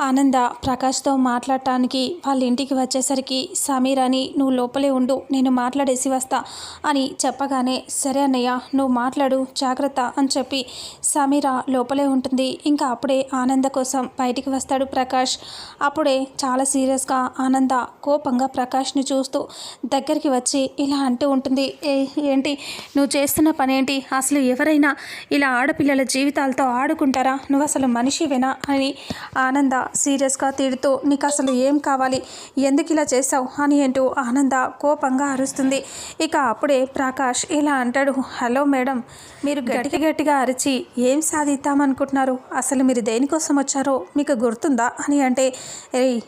ఆనంద ప్రకాష్తో మాట్లాడటానికి వాళ్ళ ఇంటికి వచ్చేసరికి సమీర్ అని నువ్వు లోపలే ఉండు నేను మాట్లాడేసి వస్తా అని చెప్పగానే సరే అన్నయ్య నువ్వు మాట్లాడు జాగ్రత్త అని చెప్పి సమీర లోపలే ఉంటుంది. ఇంకా అప్పుడే ఆనంద కోసం బయటికి వస్తాడు ప్రకాష్. అప్పుడే చాలా సీరియస్గా ఆనంద కోపంగా ప్రకాష్ని చూస్తూ దగ్గరికి వచ్చి ఇలా అంటూ ఉంటుంది ఏ ఏంటి నువ్వు చేస్తున్న పని ఏంటి అసలు ఎవరైనా ఇలా ఆడపిల్లల జీవితాలతో ఆడుకుంటారా? నువ్వు అసలు మనిషివేనా? అని ఆనంద సీరియస్గా తిడుతూ నీకు అసలు ఏం కావాలి? ఎందుకు ఇలా చేసావు అని అంటూ ఆనంద కోపంగా అరుస్తుంది. ఇక అప్పుడే ప్రకాష్ ఇలా అంటాడు హలో మేడం మీరు గట్టి గట్టిగా అరిచి ఏం సాధిద్దామనుకుంటున్నారు? అసలు మీరు దేనికోసం వచ్చారో మీకు గుర్తుందా? అని అంటే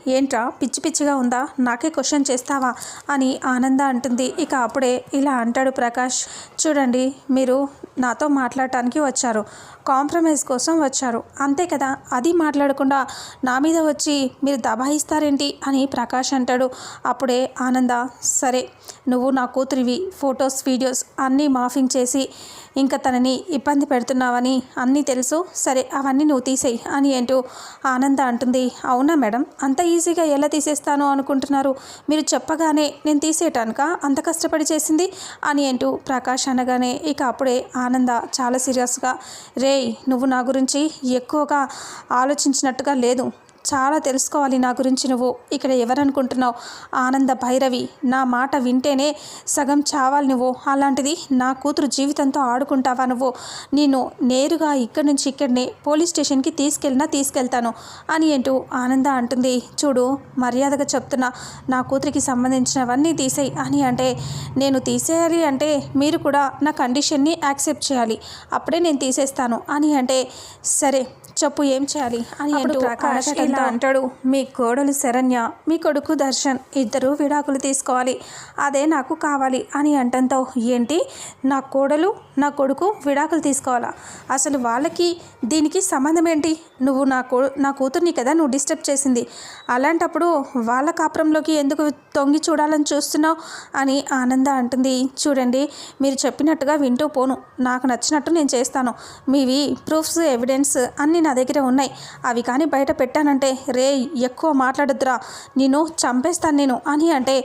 ఏంట్రా? పిచ్చి పిచ్చిగా ఉందా? నాకే క్వశ్చన్ చేస్తావా? అని ఆనంద అంటుంది. ఇక అప్పుడే ఇలా అంటాడు ప్రకాష్ చూడండి మీరు నాతో మాట్లాడటానికి వచ్చారు. కాంప్రమైజ్ కోసం వచ్చారు. అంతే కదా? అది మాట్లాడకుండా నా మీద వచ్చి మీరు దబాయిస్తారేంటి అని ప్రకాష్ అంటాడు. అప్పుడే ఆనంద సరే నువ్వు నా కూతురివి ఫొటోస్ వీడియోస్ అన్నీ మాఫింగ్ చేసి ఇంకా తనని ఇబ్బంది పెడుతున్నావని అన్నీ తెలుసు. సరే అవన్నీ నువ్వు తీసేయి అని అంటూ ఆనంద అంటుంది. అవునా మేడం అంత ఈజీగా ఎలా తీసేస్తాను అనుకుంటున్నారు? మీరు చెప్పగానే నేను తీసేయటానుక? అంత కష్టపడి చేసింది? అని అంటూ ప్రకాష్ అనగానే ఇక అప్పుడే ఆనంద చాలా సీరియస్గా రేయ్ నువ్వు నా గురించి ఎక్కువగా ఆలోచించినట్టుగా లేదు. చాలా తెలుసుకోవాలి నా గురించి నువ్వు. ఇక్కడ ఎవరనుకుంటున్నావు? ఆనంద భైరవి నా మాట వింటేనే సగం చావాలి నువ్వు. అలాంటిది నా కూతురు జీవితంతో ఆడుకుంటావా నువ్వు? నేను నేరుగా ఇక్కడి నుంచి ఇక్కడనే పోలీస్ స్టేషన్కి తీసుకెళ్ళినా తీసుకెళ్తాను అని అంటూ ఆనంద అంటుంది. చూడు మర్యాదగా చెప్తున్నా నా కూతురికి సంబంధించినవన్నీ తీసేయి అని అంటే నేను తీసేయాలి అంటే మీరు కూడా నా కండిషన్ని యాక్సెప్ట్ చేయాలి. అప్పుడే నేను తీసేస్తాను అని అంటే సరే చెప్పు ఏం చేయాలి? అని అంటూ ప్రకాష్ ఇలా అంటాడు. మీ కోడలు శరణ్య మీ కొడుకు దర్శన్ ఇద్దరు విడాకులు తీసుకోవాలి. అదే నాకు కావాలి అని అంటంతో ఏంటి? నా కోడలు నా కొడుకు విడాకులు తీసుకోవాలా? అసలు వాళ్ళకి దీనికి సంబంధం ఏంటి? నువ్వు నా కో నా కూతుర్ని కదా నువ్వు డిస్టర్బ్ చేసింది. అలాంటప్పుడు వాళ్ళ కాపురంలోకి ఎందుకు తొంగి చూడాలని చూస్తున్నావు? అని ఆనంద అంటుంది. చూడండి మీరు చెప్పినట్టుగా వింటూ పోను. నాకు నచ్చినట్టు నేను చేస్తాను. మీవి ప్రూఫ్స్ ఎవిడెన్స్ అన్నీ నా దగ్గర ఉన్నాయి. అవి కానీ బయట పెట్టానంటే రే ఎక్కువ మాట్లాడద్దురా. నేను చంపేస్తాను నేను అని అంటే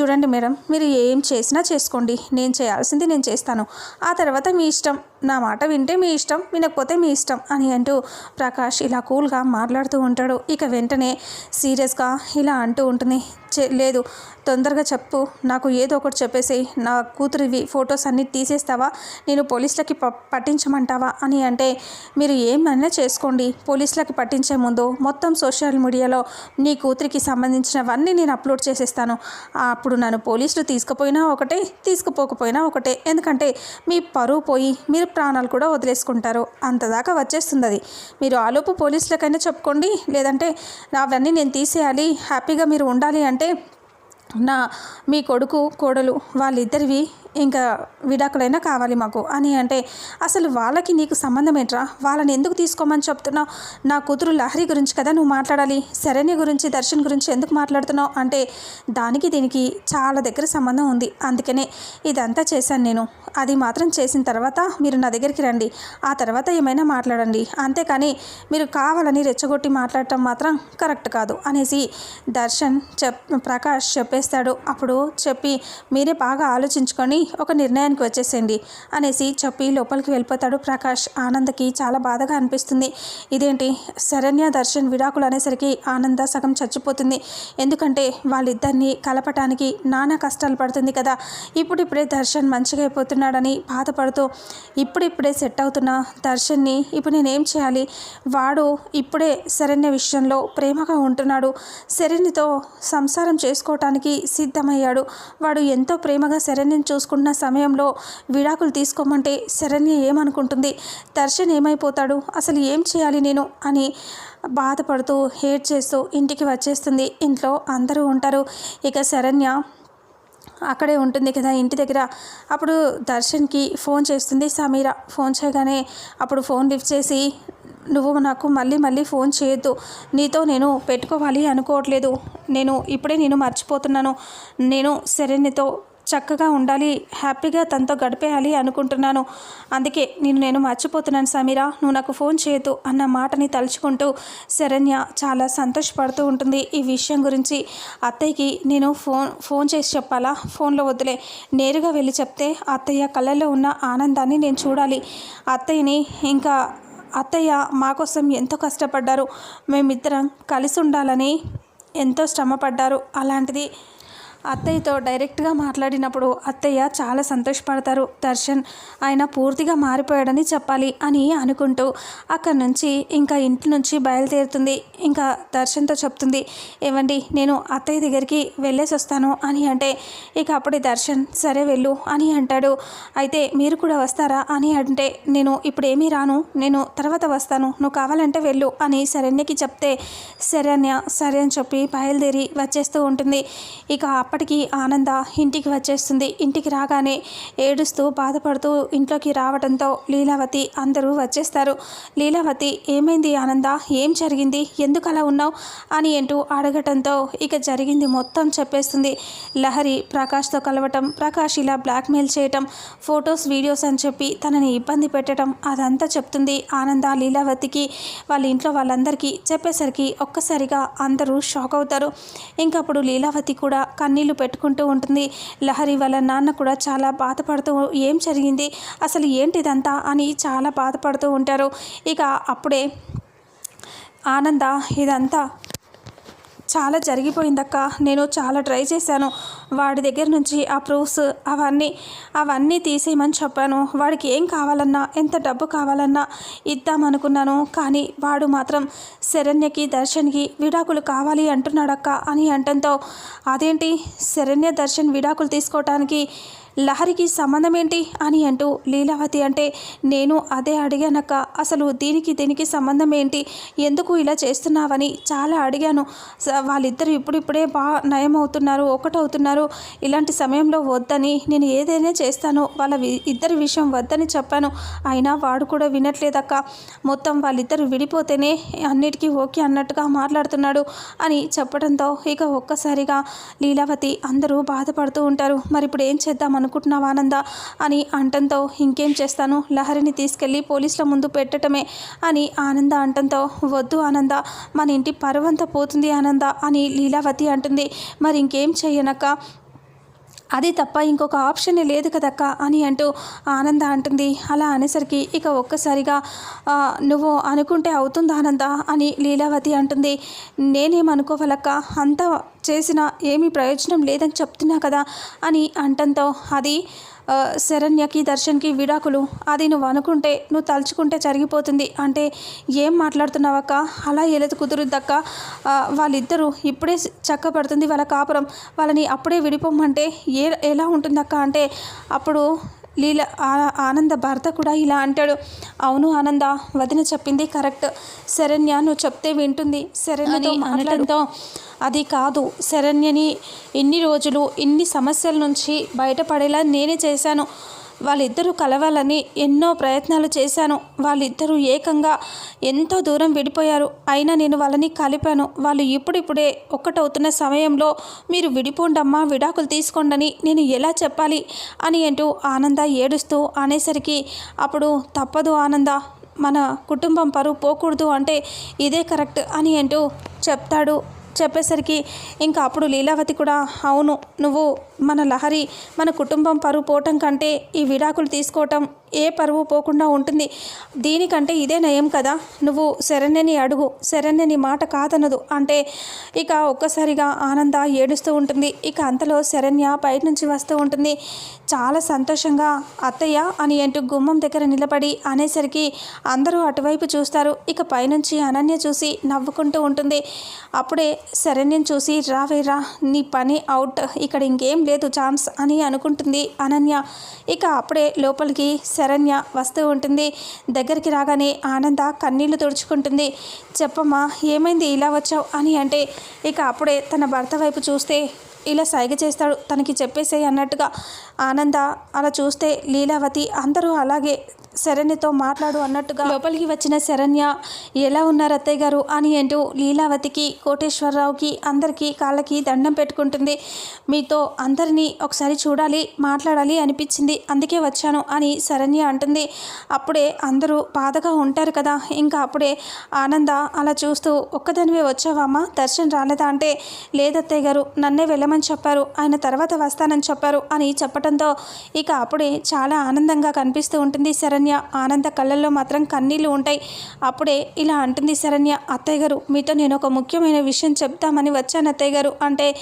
చూడండి మేడం మీరు ఏం చేసినా చేసుకోండి. నేను చేయాల్సింది నేను చేస్తాను. ఆ తర్వాత మీ ఇష్టం. నా మాట వింటే మీ ఇష్టం వినకపోతే మీ ఇష్టం అని అంటూ ప్రకాష్ ఇలా కూల్గా మాట్లాడుతూ ఉంటాడు. ఇక వెంటనే సీరియస్గా ఇలా అంటూ ఉంటుంది. "చె- లేదు తొందరగా చెప్పు. నాకు ఏదో ఒకటి చెప్పేసి నా కూతురివి ఫొటోస్ అన్నీ తీసేస్తావా? నేను పోలీసులకి ప పట్టించమంటావా? అని అంటే మీరు ఏమైనా చేసుకోండి. పోలీసులకి పట్టించే ముందు మొత్తం సోషల్ మీడియాలో నీ కూతురికి సంబంధించినవన్నీ నేను అప్లోడ్ చేసేస్తాను. ఆ అప్పుడు నన్ను పోలీసులు తీసుకుపోయినా ఒకటే తీసుకుపోకపోయినా ఒకటే. ఎందుకంటే మీ పరువు పోయి మీరు ప్రాణాలు కూడా వదిలేసుకుంటారు. అంతదాకా వచ్చేస్తుంది అది మీరు ఆలోపు పోలీసులకైనా చెప్పుకోండి. లేదంటే అవన్నీ నేను తీసేయాలి. హ్యాపీగా మీరు ఉండాలి అంటే నా మీ కొడుకు కోడలు వాళ్ళిద్దరివి ఇంకా విడాకులైనా కావాలి మాకు అని అంటే అసలు వాళ్ళకి నీకు సంబంధం ఏంట్రా? వాళ్ళని ఎందుకు తీసుకోమని చెప్తున్నావు? నా కూతురు లహరి గురించి కదా నువ్వు మాట్లాడాలి. శరణ్య గురించి దర్శన్ గురించి ఎందుకు మాట్లాడుతున్నావు? అంటే దానికి దీనికి చాలా దగ్గర సంబంధం ఉంది. అందుకనే ఇదంతా చేశాను నేను. అది మాత్రం చేసిన తర్వాత మీరు నా దగ్గరికి రండి. ఆ తర్వాత ఏమైనా మాట్లాడండి. అంతేకాని మీరు కావాలని రెచ్చగొట్టి మాట్లాడటం మాత్రం కరెక్ట్ కాదు అనేసి దర్శన్ చెప్ ప్రకాష్ చెప్పేస్తాడు. అప్పుడు చెప్పి మీరే బాగా ఆలోచించుకొని ఒక నిర్ణయానికి వచ్చేసేయండి అనేసి చెప్పి లోపలికి వెళ్ళిపోతాడు ప్రకాష్. ఆనందకి చాలా బాధగా అనిపిస్తుంది. ఇదేంటి? శరణ్య దర్శన్ విడాకులు అనేసరికి ఆనంద సగం చచ్చిపోతుంది. ఎందుకంటే వాళ్ళిద్దరిని కలపటానికి నానా కష్టాలు పడుతుంది కదా. ఇప్పుడిప్పుడే దర్శన్ మంచిగా అయిపోతున్నాడని బాధపడుతూ ఇప్పుడిప్పుడే సెట్ అవుతున్న దర్శన్ని ఇప్పుడు నేనేం చేయాలి? వాడు ఇప్పుడే శరణ్య విషయంలో ప్రేమగా ఉంటున్నాడు. శరణ్యతో సంసారం చేసుకోవటానికి సిద్ధమయ్యాడు. వాడు ఎంతో ప్రేమగా శరణ్యని చూసుకుంటున్న సమయంలో విడాకులు తీసుకోమంటే శరణ్య ఏమనుకుంటుంది? దర్శన్ ఏమైపోతాడు? అసలు ఏం చేయాలి నేను? అని బాధపడుతూ హేట్ చేస్తూ ఇంటికి వచ్చేస్తుంది. ఇంట్లో అందరూ ఉంటారు. ఇక శరణ్య అక్కడే ఉంటుంది కదా ఇంటి దగ్గర. అప్పుడు దర్శన్కి ఫోన్ చేస్తుంది సమీర. ఫోన్ చేయగానే అప్పుడు ఫోన్ లిఫ్ట్ చేసి నువ్వు నాకు మళ్ళీ మళ్ళీ ఫోన్ చేయొద్దు. నీతో నేను పెట్టుకోవాలి అనుకోవట్లేదు. నేను ఇప్పుడే నేను మర్చిపోతున్నాను. నేను శరణ్యతో చక్కగా ఉండాలి హ్యాపీగా తనతో గడిపేయాలి అనుకుంటున్నాను. అందుకే నేను నేను మర్చిపోతున్నాను సమీరా. నువ్వు నాకు ఫోన్ చేయదు అన్న మాటని తలుచుకుంటూ శరణ్య చాలా సంతోషపడుతూ ఉంటుంది. ఈ విషయం గురించి అత్తయ్యకి నేను ఫోన్ ఫోన్ చేసి చెప్పాలా? ఫోన్లో వదిలే నేరుగా వెళ్ళి చెప్తే అత్తయ్య కళ్ళల్లో ఉన్న ఆనందాన్ని నేను చూడాలి. అత్తయ్యని ఇంకా అత్తయ్య మా కోసం ఎంతో కష్టపడ్డారు. మేమిద్దరం కలిసి ఉండాలని ఎంతో శ్రమపడ్డారు. అలాంటిది అత్తయ్యతో డైరెక్ట్గా మాట్లాడినప్పుడు అత్తయ్య చాలా సంతోషపడతారు. దర్శన్ ఆయన పూర్తిగా మారిపోయాడని చెప్పాలి అని అనుకుంటూ అక్కడి నుంచి ఇంకా ఇంటి నుంచి బయలుదేరుతుంది. ఇంకా దర్శన్తో చెప్తుంది ఏమండి నేను అత్తయ్య దగ్గరికి వెళ్ళేసి వస్తాను అని అంటే ఇక అప్పుడే దర్శన్ సరే వెళ్ళు అని అంటాడు. అయితే మీరు కూడా వస్తారా అని అంటే నేను ఇప్పుడు ఏమీ రాను నేను తర్వాత వస్తాను. నువ్వు కావాలంటే వెళ్ళు అని శరణ్యకి చెప్తే శరణ్య సరే అని చెప్పి బయలుదేరి వచ్చేస్తూ ఉంటుంది. ఇక అప్పటికి ఆనంద ఇంటికి వచ్చేస్తుంది. ఇంటికి రాగానే ఏడుస్తూ బాధపడుతూ ఇంట్లోకి రావడంతో లీలావతి అందరూ వచ్చేస్తారు. లీలావతి ఏమైంది ఆనంద? ఏం జరిగింది? ఎందుకు అలా ఉన్నావు? అని అంటూ అడగటంతో ఇక జరిగింది మొత్తం చెప్పేస్తుంది. లహరి ప్రకాష్తో కలవటం ప్రకాష్ ఇలా బ్లాక్మెయిల్ చేయటం ఫొటోస్ వీడియోస్ అని చెప్పి తనని ఇబ్బంది పెట్టడం అదంతా చెప్తుంది ఆనంద లీలావతికి. వాళ్ళ ఇంట్లో వాళ్ళందరికీ చెప్పేసరికి ఒక్కసారిగా అందరూ షాక్ అవుతారు. ఇంకప్పుడు లీలావతి కూడా కన్నీళ్ళు పెట్టుకుంటూ ఉంటుంది. లహరి వాళ్ళ నాన్న కూడా చాలా బాధపడుతూ ఏం జరిగింది? అసలు ఏంటి ఇదంతా? అని చాలా బాధపడుతూ ఉంటారు. ఇక అప్పుడే ఆనంద ఇదంతా చాలా జరిగిపోయిందక్క. నేను చాలా ట్రై చేశాను. వాడి దగ్గర నుంచి ఆ ప్రూఫ్స్ అవన్నీ అవన్నీ తీసేయమని చెప్పాను. వాడికి ఏం కావాలన్నా ఎంత డబ్బు కావాలన్నా ఇద్దామనుకున్నాను కానీ వాడు మాత్రం శరణ్యకి దర్శన్కి విడాకులు కావాలి అంటున్నాడక్క అని అంటంతో అదేంటి? శరణ్య దర్శన్ విడాకులు తీసుకోవటానికి లహరికి సంబంధం ఏంటి అని అంటూ లీలావతి అంటే నేను అదే అడిగానక్క. అసలు దీనికి దీనికి సంబంధం ఏంటి ఎందుకు ఇలా చేస్తున్నావని చాలా అడిగాను. వాళ్ళిద్దరు ఇప్పుడిప్పుడే బాగా నయం అవుతున్నారు ఒకటవుతున్నారు. ఇలాంటి సమయంలో వద్దని నేను ఏదైనా చేస్తాను. వాళ్ళ ఇద్దరి విషయం వద్దని చెప్పాను. అయినా వాడు కూడా వినట్లేదక్క. మొత్తం వాళ్ళిద్దరు విడిపోతేనే అన్నిటికీ ఓకే అన్నట్టుగా మాట్లాడుతున్నాడు అని చెప్పడంతో ఇక ఒక్కసారిగా లీలావతి అందరూ బాధపడుతూ ఉంటారు. మరి ఇప్పుడు ఏం చేద్దామను? అనుకుంటున్నావు ఆనంద అని అంటంతో ఇంకేం చేస్తాను? లహరిని తీసుకెళ్ళి పోలీసుల ముందు పెట్టటమే అని ఆనంద అంటంతో వద్దు ఆనంద మన ఇంటి పరువంతా పోతుంది ఆనంద అని లీలావతి అంటుంది. మరి ఇంకేం చేయనక్క? అది తప్ప ఇంకొక ఆప్షన్ లేదు కదక్క అని అంటూ ఆనంద అంటుంది. అలా అనేసరికి ఇక ఒక్కసారిగా నువ్వు అనుకుంటే అవుతుందా ఆనంద? అని లీలావతి అంటుంది. నేనేమనుకోవాలక్క అంతా చేసినా ఏమీ ప్రయోజనం లేదని చెప్తున్నా కదా? అని అంటంతో అది శరణ్యకి దర్శన్కి విడాకులు. అది నువ్వు అనుకుంటే నువ్వు తలుచుకుంటే జరిగిపోతుంది. అంటే ఏం మాట్లాడుతున్నావక్క? అలా ఏలేదు కుదురుద్దక్క. వాళ్ళిద్దరూ ఇప్పుడే చక్కబడుతుంది వాళ్ళ కాపురం. వాళ్ళని అప్పుడే విడిపోమంటే ఏ ఎలా ఉంటుందక్క? అంటే అప్పుడు లీల ఆనంద భర్త కూడా ఇలా అంటాడు. అవును ఆనంద వదిన చెప్పింది కరెక్ట్. శరణ్య నువ్వు చెప్తే వింటుంది. శరణ్యతో అనడంతో అది కాదు. శరణ్యని ఇన్ని రోజులు ఇన్ని సమస్యల నుంచి బయటపడేలా నేనే చేశాను. వాళ్ళిద్దరూ కలవాలని ఎన్నో ప్రయత్నాలు చేశాను. వాళ్ళిద్దరూ ఏకంగా ఎంతో దూరం విడిపోయారు. అయినా నేను వాళ్ళని కలిపాను. వాళ్ళు ఇప్పుడిప్పుడే ఒక్కటవుతున్న సమయంలో మీరు విడిపోండమ్మా విడాకులు తీసుకోండని నేను ఎలా చెప్పాలి అని అంటూ ఆనంద ఏడుస్తూ అనేసరికి అప్పుడు తప్పదు ఆనంద. మన కుటుంబం పరువు పోకూడదు అంటే ఇదే కరెక్ట్ అని అంటూ చెప్తాడు. చెప్పేసరికి ఇంకా అప్పుడు లీలావతి కూడా అవును నువ్వు మన లహరి మన కుటుంబం పరువు పోవటం కంటే ఈ విడాకులు తీసుకోవటం ఏ పరువు పోకుండా ఉంటుంది. దీనికంటే ఇదే నయం కదా. నువ్వు శరణ్యని అడుగు. శరణ్యని మాట కాదనదు. అంటే ఇక ఒక్కసారిగా ఆనంద ఏడుస్తూ ఉంటుంది. ఇక అంతలో శరణ్య బయట నుంచి వస్తూ ఉంటుంది. చాలా సంతోషంగా అత్తయ్య అని అంటూ గుమ్మం దగ్గర నిలబడి అనేసరికి అందరూ అటువైపు చూస్తారు. ఇక పైనుంచి అనన్య చూసి నవ్వుకుంటూ ఉంటుంది. అప్పుడే శరణ్యం చూసి రావేరా నీ పని అవుట్. ఇక్కడ ఇంకేం లేదు. ఛాన్స్ అని అనుకుంటుంది అనన్య. ఇక అప్పుడే లోపలికి శరణ్య వస్తూ ఉంటుంది. దగ్గరికి రాగానే ఆనంద కన్నీళ్ళు తుడుచుకుంటుంది. చెప్పమ్మా ఏమైంది? ఇలా వచ్చావు అని అంటే ఇక అప్పుడే తన భర్త వైపు చూస్తే ఇలా సైగ చేస్తాడు తనకి చెప్పేసేయి అన్నట్టుగా ఆనంద అలా చూస్తే లీలావతి అందరూ అలాగే శరణ్యతో మాట్లాడు అన్నట్టుగా లోపలికి వచ్చిన శరణ్య ఎలా ఉన్నారు అత్తయ్య గారు? అని అంటూ లీలావతికి కోటేశ్వరరావుకి అందరికీ కాళ్ళకి దండం పెట్టుకుంటుంది. మీతో అందరినీ ఒకసారి చూడాలి మాట్లాడాలి అనిపించింది. అందుకే వచ్చాను అని శరణ్య అంటుంది. అప్పుడే అందరూ బాధగా ఉంటారు కదా. ఇంకా అప్పుడే ఆనంద అలా చూస్తూ ఒక్కదానివే వచ్చావమ్మా దర్శన్ రాలేదా? అంటే లేదత్తయ్య గారు. నన్నే వెళ్ళమని చెప్పారు. ఆయన తర్వాత వస్తానని చెప్పారు అని చెప్పడంతో ఇక అప్పుడే చాలా ఆనందంగా కనిపిస్తూ ఉంటుంది శరణ్య. ఆనంద కళ్ళల్లో మాత్రం కన్నీళ్ళు ఉంటాయి. అప్పుడే ఇలా అంటుంది శరణ్య అత్తయ్య గారు మీతో నేను ఒక ముఖ్యమైన విషయం చెప్తామని వచ్చాను అత్తయ్య గారు. అంటే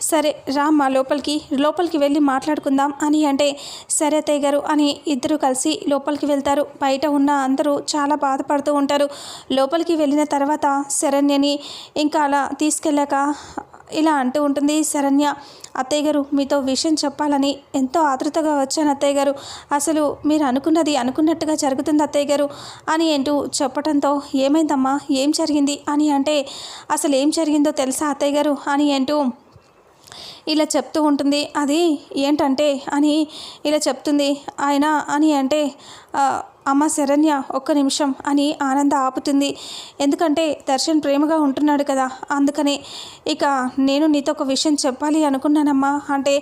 సరే రా మా లోపలికి లోపలికి వెళ్ళి మాట్లాడుకుందాం అని అంటే సరే అత్తయ్య గారు అని ఇద్దరు కలిసి లోపలికి వెళ్తారు. బయట ఉన్న అందరూ చాలా బాధపడుతూ ఉంటారు. లోపలికి వెళ్ళిన తర్వాత శరణ్యని ఇంకా అలా తీసుకెళ్ళాక ఇలా అంటూ ఉంటుంది శరణ్య అత్తయ్య గారు మీతో విషయం చెప్పాలని ఎంతో ఆతృతగా వచ్చాను అత్తయ్య గారు. అసలు మీరు అనుకున్నది అనుకున్న అనుకున్నట్టుగా జరుగుతుంది అత్తయ్య గారు అని అంటూ చెప్పడంతో ఏమైందమ్మా? ఏం జరిగింది? అని అంటే అసలు ఏం జరిగిందో తెలుసా అత్తయ్య గారు? అని అంటూ ఇలా చెప్తూ ఉంటుంది. అది ఏంటంటే అని ఇలా చెప్తుంది. ఆయన అని అంటే అమ్మ శరణ్య ఒక్క నిమిషం అని ఆనంద ఆపుతుంది. ఎందుకంటే దర్శన్ ప్రేమగా ఉంటున్నాడు కదా అందుకని ఇక నేను నీతో ఒక విషయం చెప్పాలి అనుకున్నానమ్మా. అంటే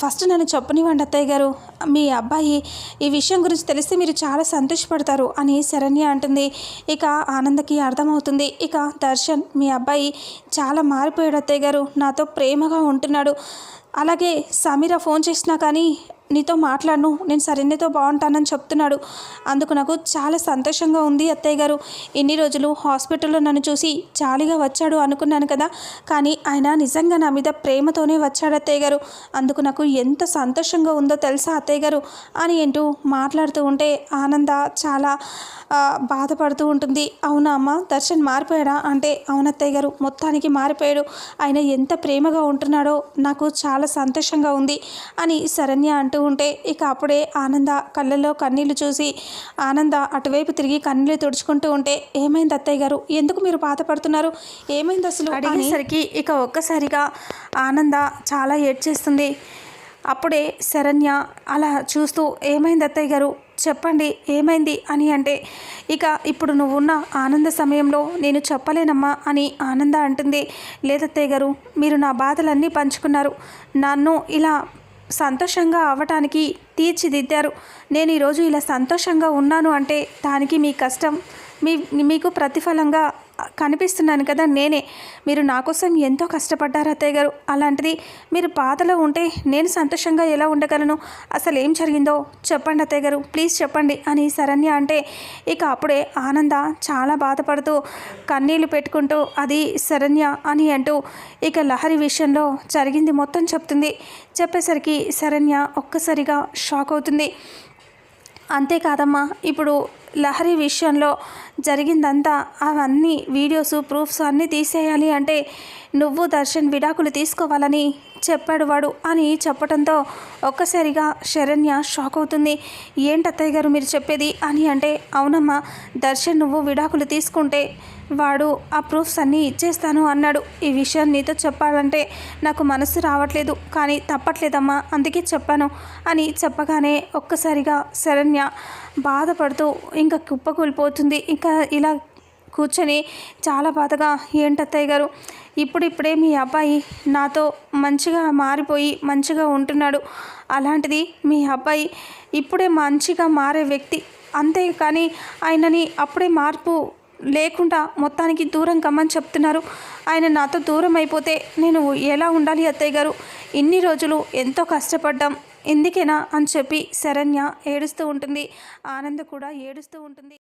ఫస్ట్ నన్ను చెప్పనివ్వండి అత్తయ్య గారు. మీ అబ్బాయి ఈ విషయం గురించి తెలిస్తే మీరు చాలా సంతోషపడతారు అని శరణ్య అంటుంది. ఇక ఆనందకి అర్థమవుతుంది. ఇక దర్శన్ మీ అబ్బాయి చాలా మారిపోయాడు అత్తయ్య గారు. నాతో ప్రేమగా ఉంటున్నాడు. అలాగే సమీర ఫోన్ చేసినా కానీ నీతో మాట్లాడను నేను సరైనతో బాగుంటానని చెప్తున్నాడు. అందుకు నాకు చాలా సంతోషంగా ఉంది అత్తయ్య గారు. ఇన్ని రోజులు హాస్పిటల్లో నన్ను చూసి జాలిగా వచ్చాడు అనుకున్నాను కదా కానీ ఆయన నిజంగా నా మీద ప్రేమతోనే వచ్చాడు అత్తయ్య గారు. అందుకు నాకు ఎంత సంతోషంగా ఉందో తెలుసా అత్తయ్య గారు? అని అంటూ మాట్లాడుతూ ఉంటే ఆనంద చాలా బాధపడుతూ ఉంటుంది. అవునా అమ్మ దర్శన్ మారిపోయాడా? అంటే అవునత్తయ్య గారు మొత్తానికి మారిపోయాడు. ఆయన ఎంత ప్రేమగా ఉంటున్నాడో నాకు చాలా సంతోషంగా ఉంది అని శరణ్య అంటూ ఉంటే ఇక అప్పుడే ఆనంద కళ్ళల్లో కన్నీళ్ళు చూసి ఆనంద అటువైపు తిరిగి కన్నీళ్ళు తుడుచుకుంటూ ఉంటే ఏమైంది అత్తయ్య గారు? ఎందుకు మీరు బాధపడుతున్నారు? ఏమైంది అసలు? అడిగేసరికి ఇక ఒక్కసారిగా ఆనంద చాలా ఏడ్చేస్తుంది. అప్పుడే శరణ్య అలా చూస్తూ ఏమైంది అత్తయ్య గారు? చెప్పండి ఏమైంది? అని అంటే ఇక ఇప్పుడు నువ్వు ఉన్న ఆనంద సమయంలో నేను చెప్పలేనమ్మా అని ఆనంద అంటుంది. లేదత్తయ్య గారు మీరు నా బాధలన్నీ పంచుకున్నారు. నన్ను ఇలా సంతోషంగా అవ్వటానికి తీర్చిదిద్దారు. నేను ఈరోజు ఇలా సంతోషంగా ఉన్నాను అంటే దానికి మీ కష్టం మీ మీకు ప్రతిఫలంగా కనిపిస్తున్నాను కదా నేనే. మీరు నా కోసం ఎంతో కష్టపడ్డారు అత్తయ్య గారు. అలాంటిది మీరు బాధలో ఉంటే నేను సంతోషంగా ఎలా ఉండగలను? అసలు ఏం జరిగిందో చెప్పండి అత్తయ్య గారు. ప్లీజ్ చెప్పండి అని శరణ్య అంటే ఇక అప్పుడే ఆనంద చాలా బాధపడుతూ కన్నీళ్ళు పెట్టుకుంటూ అది శరణ్య అని అంటూ ఇక లహరి విషయంలో జరిగింది మొత్తం చెప్తుంది. చెప్పేసరికి శరణ్య ఒక్కసారిగా షాక్ అవుతుంది. అంతేకాదమ్మా ఇప్పుడు లహరి విషయంలో జరిగిందంతా అవన్నీ వీడియోస్ ప్రూఫ్స్ అన్నీ తీసేయాలి అంటే నువ్వు దర్శన్ విడాకులు తీసుకోవాలని చెప్పాడు వాడు అని చెప్పడంతో ఒక్కసారిగా శరణ్య షాక్ అవుతుంది. ఏంటత్తయ్య గారు మీరు చెప్పేది అని అంటే అవునమ్మా దర్శన్ నువ్వు విడాకులు తీసుకుంటే వాడు ఆ ప్రూఫ్స్ అన్నీ ఇచ్చేస్తాను అన్నాడు. ఈ విషయం నీతో చెప్పాలంటే నాకు మనసు రావట్లేదు. కానీ తప్పట్లేదమ్మా అందుకే చెప్పాను అని చెప్పగానే ఒక్కసారిగా శరణ్య బాధపడుతూ ఇంకా కుప్పకూలిపోతుంది. ఇంకా ఇలా కూర్చొని చాలా బాధగా ఏంటత్తయ్య గారు ఇప్పుడిప్పుడే మీ అబ్బాయి నాతో మంచిగా మారిపోయి మంచిగా ఉంటున్నాడు. అలాంటిది మీ అబ్బాయి ఇప్పుడే మంచిగా మారే వ్యక్తి. అంతే కానీ ఆయనని అప్పుడే మార్పు లేకుండా మొత్తానికి దూరం కమ్మని చెప్తున్నారు. ఆయన నాతో దూరం అయిపోతే నేను ఎలా ఉండాలి అత్తయ్య గారు? ఇన్ని రోజులు ఎంతో కష్టపడ్డాం. ఎందుకేనా అని చెప్పి శరణ్య ఏడుస్తూ ఉంటుంది. ఆనంద్ కూడా ఏడుస్తూ ఉంటుంది.